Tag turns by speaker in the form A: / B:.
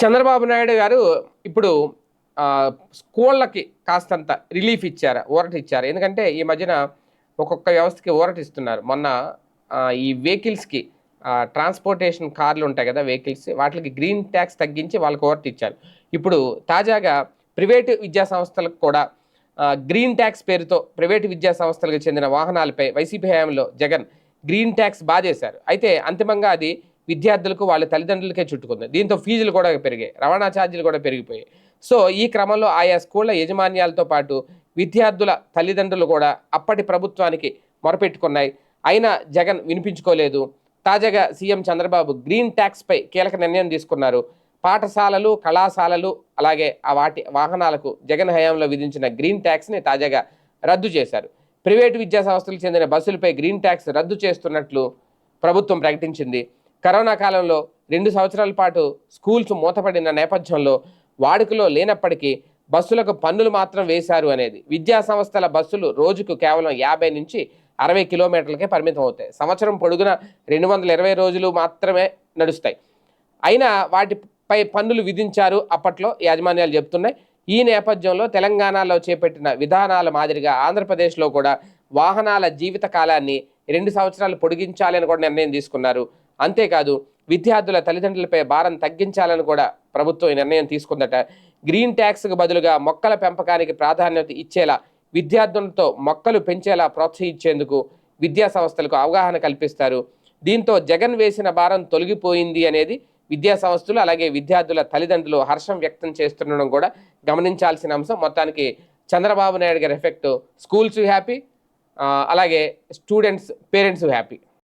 A: చంద్రబాబు నాయుడు గారు ఇప్పుడు స్కూళ్ళకి కాస్తంత రిలీఫ్ ఇచ్చారు ఊరట ఇచ్చారు. ఎందుకంటే ఈ మధ్యన ఒక్కొక్క వ్యవస్థకి ఊరట ఇస్తున్నారు. మొన్న ఈ వెహికల్స్కి ట్రాన్స్పోర్టేషన్ కార్లు ఉంటాయి కదా వెహికల్స్ వాటికి గ్రీన్ ట్యాక్స్ తగ్గించి వాళ్ళకి ఊరట ఇచ్చారు. ఇప్పుడు తాజాగా ప్రైవేటు విద్యా సంస్థలకు కూడా గ్రీన్ ట్యాక్స్ పేరుతో ప్రైవేటు విద్యా సంస్థలకు చెందిన వాహనాలపై వైసీపీ హయాంలో జగన్ గ్రీన్ ట్యాక్స్ బాధేశారు. అయితే అంతిమంగా అది విద్యార్థులకు వాళ్ళ తల్లిదండ్రులకే చుట్టుకుంది. దీంతో ఫీజులు కూడా పెరిగాయి. రవాణా ఛార్జీలు కూడా పెరిగిపోయాయి. సో ఈ క్రమంలో ఆయా స్కూళ్ళ యజమాన్యాలతో పాటు విద్యార్థుల తల్లిదండ్రులు కూడా అప్పటి ప్రభుత్వానికి మొరపెట్టుకున్నాయి. అయినా జగన్ వినిపించుకోలేదు. తాజాగా సీఎం చంద్రబాబు గ్రీన్ ట్యాక్స్పై కీలక నిర్ణయం తీసుకున్నారు. పాఠశాలలు కళాశాలలు అలాగే ఆ వాటి వాహనాలకు జగన్ హయాంలో విధించిన గ్రీన్ ట్యాక్స్ని తాజాగా రద్దు చేశారు. ప్రైవేటు విద్యా సంస్థలకు చెందిన బస్సులపై గ్రీన్ ట్యాక్స్ రద్దు చేస్తున్నట్లు ప్రభుత్వం ప్రకటించింది. కరోనా కాలంలో రెండు సంవత్సరాల పాటు స్కూల్స్ మూతపడిన నేపథ్యంలో వాడుకలో లేనప్పటికీ బస్సులకు పన్నులు మాత్రం వేశారు అనేది. విద్యా సంస్థల బస్సులు రోజుకు కేవలం యాభై నుంచి అరవై కిలోమీటర్లకే పరిమితం అవుతాయి. సంవత్సరం పొడుగున రెండు వందల ఇరవై రోజులు మాత్రమే నడుస్తాయి. అయినా వాటిపై పన్నులు విధించారు అప్పట్లో యాజమాన్యాలు చెబుతున్నాయి. ఈ నేపథ్యంలో తెలంగాణలో చేపట్టిన విధానాల మాదిరిగా ఆంధ్రప్రదేశ్లో కూడా వాహనాల జీవిత కాలాన్ని రెండు సంవత్సరాలు పొడిగించాలని కూడా నిర్ణయం తీసుకున్నారు అంతేకాదు విద్యార్థుల తల్లిదండ్రులపై భారం తగ్గించాలని కూడా ప్రభుత్వం ఈ నిర్ణయం తీసుకుందట. గ్రీన్ ట్యాక్స్కు బదులుగా మొక్కల పెంపకానికి ప్రాధాన్యత ఇచ్చేలా విద్యార్థులతో మొక్కలు పెంచేలా ప్రోత్సహించేందుకు విద్యా సంస్థలకు అవగాహన కల్పిస్తారు. దీంతో జగన్ వేసిన భారం తొలగిపోయింది అనేది విద్యా సంస్థలు అలాగే విద్యార్థుల తల్లిదండ్రులు హర్షం వ్యక్తం చేస్తుండడం కూడా గమనించాల్సిన అంశం. మొత్తానికి చంద్రబాబు నాయుడు గారి ఎఫెక్ట్ స్కూల్స్ హ్యాపీ అలాగే స్టూడెంట్స్ పేరెంట్స్ హ్యాపీ.